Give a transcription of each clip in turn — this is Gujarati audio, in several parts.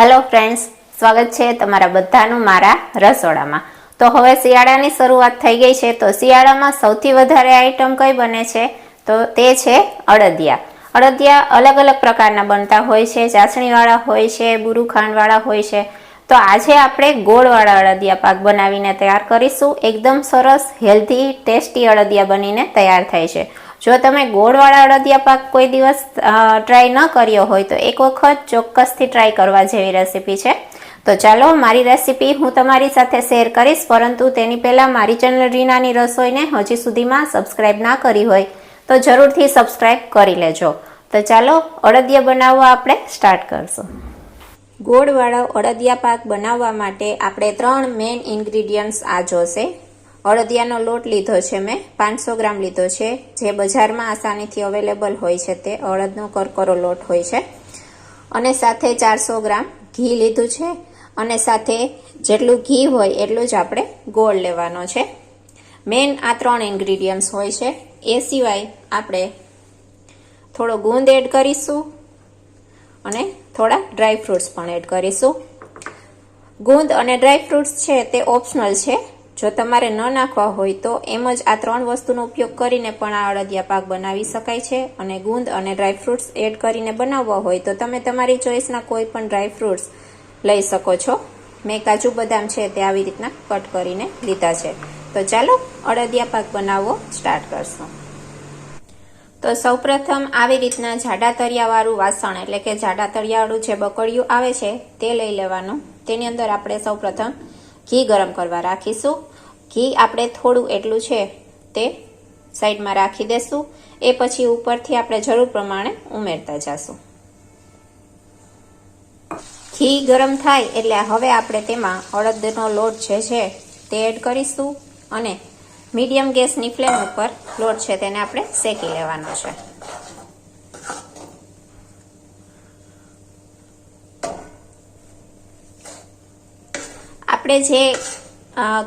હેલો ફ્રેન્ડ્સ સ્વાગત છે તમારા બધાનું મારા રસોડામાં. તો હવે શિયાળાની શરૂઆત થઈ ગઈ છે. તો શિયાળામાં સૌથી વધારે આઈટમ કઈ બને છે? તો તે છે અડદિયા. અડદિયા અલગ અલગ પ્રકારના બનતા હોય છે. ચાસણીવાળા હોય છે બુરુખાંડવાળા હોય છે. તો આજે આપણે ગોળવાળા અડદિયા પાક બનાવીને તૈયાર કરીશું. એકદમ સરસ હેલ્ધી ટેસ્ટી અડદિયા બનીને તૈયાર થાય છે. જો તમે ગોળવાળા અડદિયા પાક કોઈ દિવસ ટ્રાય ન કર્યો હોય તો એક વખત ચોક્કસથી ટ્રાય કરવા જેવી રેસીપી છે. તો ચાલો મારી રેસીપી હું તમારી સાથે શેર કરીશ, પરંતુ તેની પહેલાં મારી ચેનલ રીનાની રસોઈને હજી સુધીમાં સબસ્ક્રાઈબ ના કરી હોય તો જરૂરથી સબસ્ક્રાઈબ કરી લેજો. તો ચાલો અડદિયા બનાવવા આપણે સ્ટાર્ટ કરશું. ગોળવાળો અડદિયા પાક બનાવવા માટે આપણે ત્રણ મેઇન ઇન્ગ્રીડિયન્ટ્સ આ જોશે. અડદિયાનો લોટ લીધો છે મેં, પાંચસો ગ્રામ લીધો છે. જે બજારમાં આસાનીથી અવેલેબલ હોય છે તે અડદનો કરકરો લોટ હોય છે. અને સાથે ચારસો ગ્રામ ઘી લીધું છે. અને સાથે જેટલું ઘી હોય એટલું જ આપણે ગોળ લેવાનો છે. મેઇન આ ત્રણ ઇન્ગ્રીડિયન્ટ્સ હોય છે. એ સિવાય આપણે થોડો ગુંદ એડ કરીશું અને થોડા ડ્રાય ફ્રૂટ્સ પણ એડ કરીશું. ગુંદ અને ડ્રાય ફ્રૂટ્સ છે તે ઓપ્શનલ છે. જો તમારે ન નાખવા હોય તો એમ જ આ ત્રણ વસ્તુનો ઉપયોગ કરીને પણ આ અડદિયા પાક બનાવી શકાય છે અને ગુંદ અને ડ્રાયફ્રૂટ્સ એડ કરીને બનાવવા હોય તો તમે તમારી ચોઈસના કોઈ પણ ડ્રાય ફ્રૂટ્સ લઈ શકો છો. મેં કાજુ બદામ છે તે આવી રીતના કટ કરીને લીધા છે. તો ચાલો અડદિયા પાક બનાવવો સ્ટાર્ટ કરશું. તો સૌપ્રથમ આવી રીતના જાડા તળિયાવાળું વાસણ એટલે કે જાડા તળિયાવાળું જે બકડિયું આવે છે તે લઈ લેવાનું. તેની અંદર આપણે સૌપ્રથમ ઘી ગરમ કરવા રાખીશું. ઘી આપણે થોડું એટલું છે તે સાઈડમાં રાખી દેશું. એ પછી ઉપરથી આપણે જરૂર પ્રમાણે ઉમેરતા જશું. ઘી ગરમ થાય એટલે હવે આપણે તેમાં અડદનો લોટ જે છે તે એડ કરીશું અને મીડિયમ ગેસની ફ્લેમ ઉપર લોટ છે તેને આપણે શેકી લેવાનો છે. આપણે જે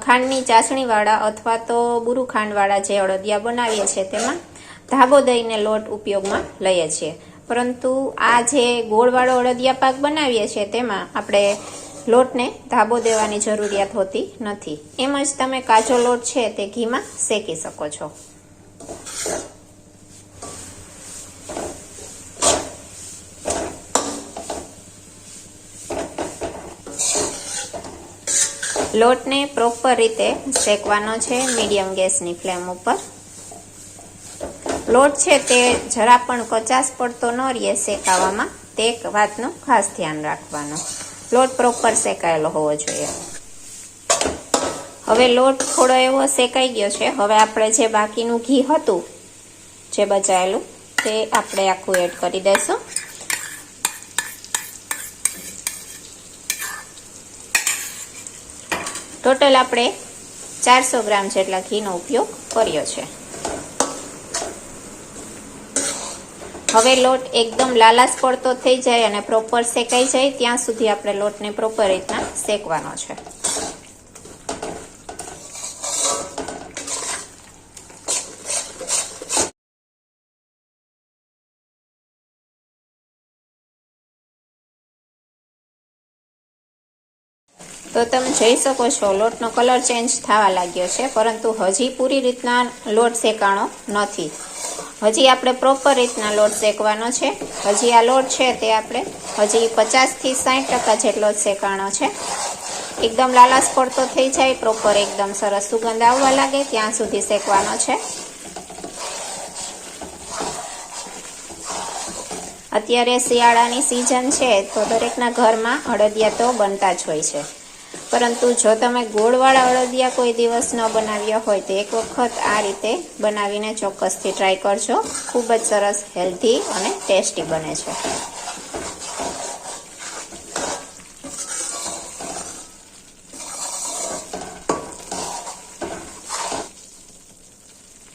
ખાંડની ચાસણીવાળા અથવા તો બુરુ ખાંડવાળા જે અડદિયા બનાવીએ છીએ તેમાં ધાબો દઈને લોટ ઉપયોગમાં લઈએ છીએ. પરંતુ આ જે ગોળવાળો અડદિયા પાક બનાવીએ છીએ તેમાં આપણે લોટને ધાબો દેવાની જરૂરિયાત હોતી નથી. એમ જ તમે કાચો લોટ છે તે ઘીમાં શેકી શકો છો. લોટને પ્રોપર રીતે શેકવાનો છે મીડિયમ ગેસની ફ્લેમ ઉપર. લોટ છે તે જરા પણ કચાસ પડતો ન રહે શેકાવામાં. તે એક વાતનું ખાસ ધ્યાન રાખવાનું. લોટ પ્રોપર શેકાયેલો હોવો જોઈએ. હવે લોટ થોડો એવો શેકાઈ ગયો છે. હવે આપણે જે બાકીનું ઘી હતું, જે બચાયેલું, તે આપણે આખું એડ કરી દઈશું. ટોટલ આપણે ચારસો ગ્રામ જેટલા ઘીનો ઉપયોગ કર્યો છે. હવે લોટ એકદમ લાલાશ પડતો થઈ જાય અને પ્રોપર શેકાઈ જાય, ત્યાં સુધી આપણે લોટને પ્રોપર રીતના શેકવાનો છે. તો તમે જોઈ શકો છો, લોટનો કલર ચેન્જ થવા લાગ્યો છે, પરંતુ હજી પૂરી રીતના લોટ શેકાણો નથી. હજી આપણે પ્રોપર રીતના લોટ શેકવાનો છે. હજી આ લોટ છે તે આપણે હજી પચાસથી સાઠ ટકા જેટલો જ શેકાણો છે. એકદમ લાલાશ પડતો થઈ જાય પ્રોપર એકદમ સરસ સુગંધ આવવા લાગે, ત્યાં સુધી શેકવાનો છે. અત્યારે શિયાળાની સિઝન છે, તો દરેકના ઘરમાં અડદિયા તો બનતા જ હોય છે. પરંતુ જો તમે ગોળવાળા અડદિયા કોઈ દિવસ ન બનાવ્યા હોય તો એક વખત આ રીતે બનાવીને ચોક્કસથી ટ્રાય કરજો. ખૂબ જ સરસ હેલ્ધી અને ટેસ્ટી બને છે.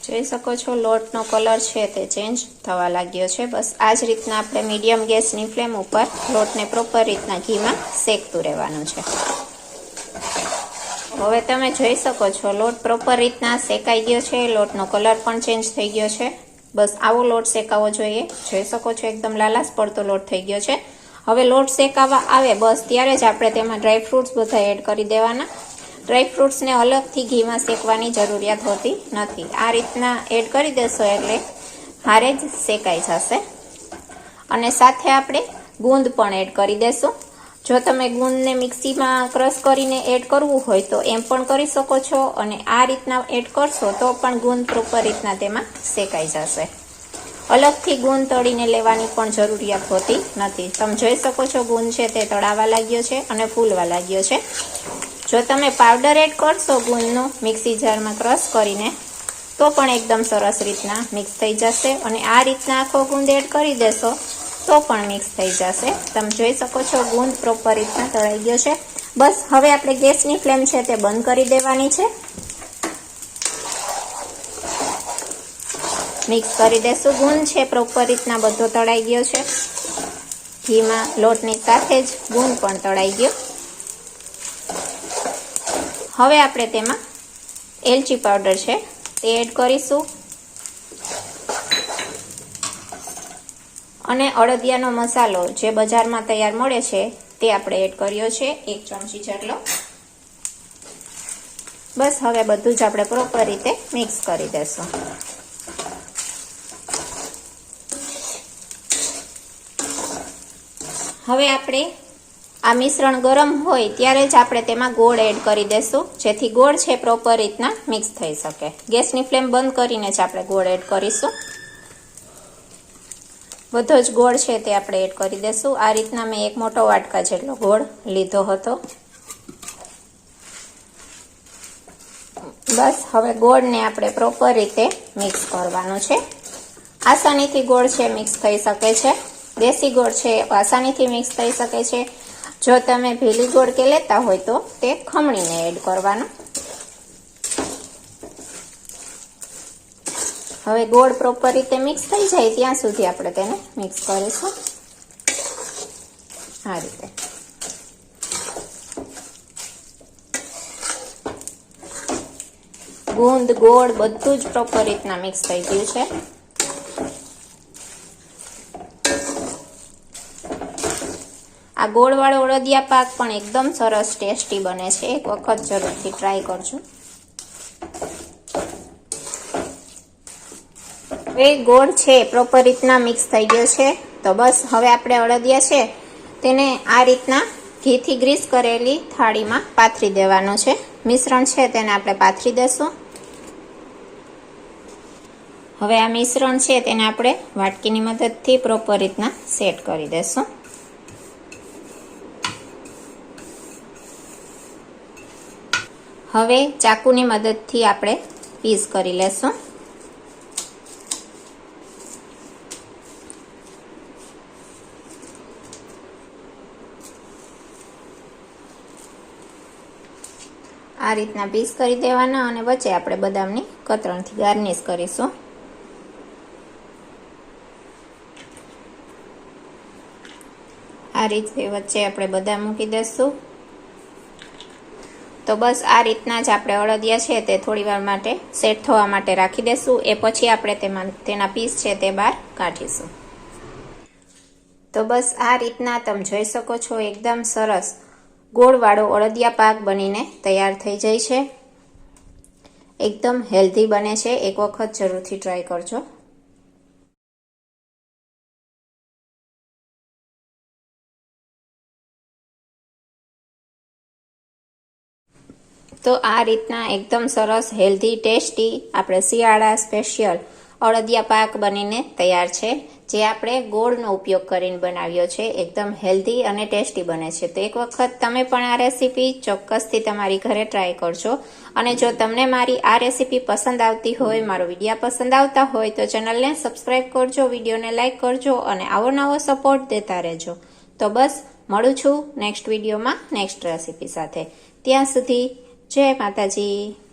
જોઈ શકો છો, લોટનો કલર છે તે ચેન્જ થવા લાગ્યો છે. બસ આ જ રીતના આપણે મીડિયમ ગેસની ફ્લેમ ઉપર લોટને પ્રોપર રીતના ઘીમાં શેકતું રહેવાનું છે. હવે તમે જોઈ શકો છો, લોટ પ્રોપર રીતના શેકાઈ ગયો છે, લોટનો કલર પણ ચેન્જ થઈ ગયો છે. બસ આવો લોટ શેકાવો જોઈએ. જોઈ શકો છો, એકદમ લાલાશ પડતો લોટ થઈ ગયો છે. હવે લોટ શેકાવા આવે, બસ ત્યારે જ આપણે તેમાં ડ્રાય ફ્રૂટ્સ બધા એડ કરી દેવાના. ડ્રાય ફ્રૂટ્સને અલગથી ઘીમાં શેકવાની જરૂરિયાત હોતી નથી. આ રીતના એડ કરી દેશો એટલે હારે જ શેકાઈ જશે. અને સાથે આપણે ગુંદ પણ એડ કરી દેશું. જો તમે ગુંદને મિક્સીમાં ક્રશ કરીને એડ કરવું હોય તો એમ પણ કરી શકો છો અને આ રીતના એડ કરશો તો પણ ગુંદ પ્રોપર રીતના તેમાં શેકાઈ જશે. અલગથી ગુંદ તળીને લેવાની પણ જરૂરિયાત હોતી નથી. તમે જોઈ શકો છો ગુંદ છે તે તળાવા લાગ્યો છે અને ફૂલવા લાગ્યો છે. જો તમે પાવડર એડ કરશો ગુંદનું મિક્સી જારમાં ક્રશ કરીને, તો પણ એકદમ સરસ રીતના મિક્સ થઈ જશે અને આ રીતના આખો ગુંદ એડ કરી દેશો તો પણ મિક્સ થઈ જશે. તમે જોઈ શકો છો ગુંદ પ્રોપર રીતના તળાઈ ગયો છે. બસ, હવે આપણે ગેસની ફ્લેમ છે તે બંધ કરી દેવાની છે. મિક્સ કરી દેશું. ગુંદ છે પ્રોપર રીતના બધો તળાઈ ગયો છે. ઘીમાં, લોટની સાથે જ ગુંદ પણ તળાઈ ગયો. હવે આપણે તેમાં એલચી પાવડર છે તે એડ કરીશું. અને અડદિયાનો મસાલો જે બજારમાં તૈયાર મળે છે, તે આપણે એડ કર્યો છે, એક ચમચી જેટલો. બસ હવે બધું જ આપણે પ્રોપર રીતે મિક્સ કરી દેશું. હવે આપણે આ મિશ્રણ ગરમ હોય ત્યારે જ આપણે તેમાં ગોળ એડ કરી દેશું, જેથી ગોળ છે પ્રોપર રીતના મિક્સ થઈ શકે. ગેસની ફ્લેમ બંધ કરીને જ આપણે ગોળ એડ કરીશું. બધો જ ગોળ છે તે આપણે એડ કરી દેશું. આ રીતના મેં એક મોટો વાટકા જેટલો ગોળ લીધો હતો. બસ, હવે ગોળને આપણે પ્રોપર રીતે મિક્સ કરવાનું છે. આસાનીથી ગોળ છે મિક્સ થઈ શકે છે. દેશી ગોળ છે, આસાનીથી મિક્સ થઈ શકે છે. જો તમે ભીલી ગોળ કે લેતા હોય તો તે ખમણીને એડ કરવાનો. હવે ગોળ પ્રોપર રીતે મિક્સ થઈ જાય ત્યાં સુધી આપણે તેને મિક્સ કરીશું. આ રીતે. ગુંદ, ગોળ બધું જ પ્રોપર રીતના મિક્સ થઈ ગયું છે. આ ગોળવાળો અળદિયા પાક પણ એકદમ સરસ ટેસ્ટી બને છે. એક વખત જરૂરથી ટ્રાય કરજો. હવે ગોળ છે પ્રોપર રીતના મિક્સ થઈ ગયો છે. તો બસ, હવે આપણે અડદિયા છે, તેને આ રીતના ઘીથી ગ્રીસ કરેલી થાળીમાં પાથરી દેવાનું છે. મિશ્રણ છે, તેને આપણે પાથરી દેશું હવે આ મિશ્રણ છે, તેને આપણે વાટકીની મદદથી પ્રોપર રીતના સેટ કરી દેશું હવે ચાકુની મદદથી આપણે પીસ કરી લેશું. આ રીતના પીસ કરી દેવાના અને વચ્ચે આપણે બદામની કતરણથી ગાર્નિશ કરીશું. આ રીતે વચ્ચે આપણે બદામ મૂકી દઈશું. તો બસ આ રીતના જ આપણે અડદિયા છે તે થોડી વાર માટે સેટ થવા માટે રાખી દેશું એ પછી આપણે તેમાં તેના પીસ છે તે બહાર કાઢીશું. તો બસ આ રીતના તમે જોઈ શકો છો, એકદમ સરસ. ગોળવાળો અડદિયા પાક બનીને તૈયાર થઈ જાય છે. એકદમ હેલ્ધી બને છે. એક વખત જરૂરથી ટ્રાય કરજો. તો આ રીતના એકદમ સરસ, હેલ્ધી, ટેસ્ટી, આપણે શિયાળા સ્પેશિયલ અડદિયા પાક બનીને તૈયાર છે, જે આપણે ગોળનો ઉપયોગ કરીને બનાવ્યો છે. એકદમ હેલ્ધી અને ટેસ્ટી બને છે. તો એક વખત તમે પણ આ રેસીપી ચોક્કસથી તમારી ઘરે ટ્રાય કરજો. અને જો તમને મારી આ રેસીપી પસંદ આવતી હોય, મારો વિડીયા પસંદ આવતા હોય, તો ચેનલને સબસ્ક્રાઈબ કરજો, વિડીયોને લાઇક કરજો અને આવો નવો સપોર્ટ દેતા રહેજો. તો બસ, મળું છું નેક્સ્ટ વિડીયોમાં નેક્સ્ટ રેસીપી સાથે. ત્યાં સુધી જય માતાજી.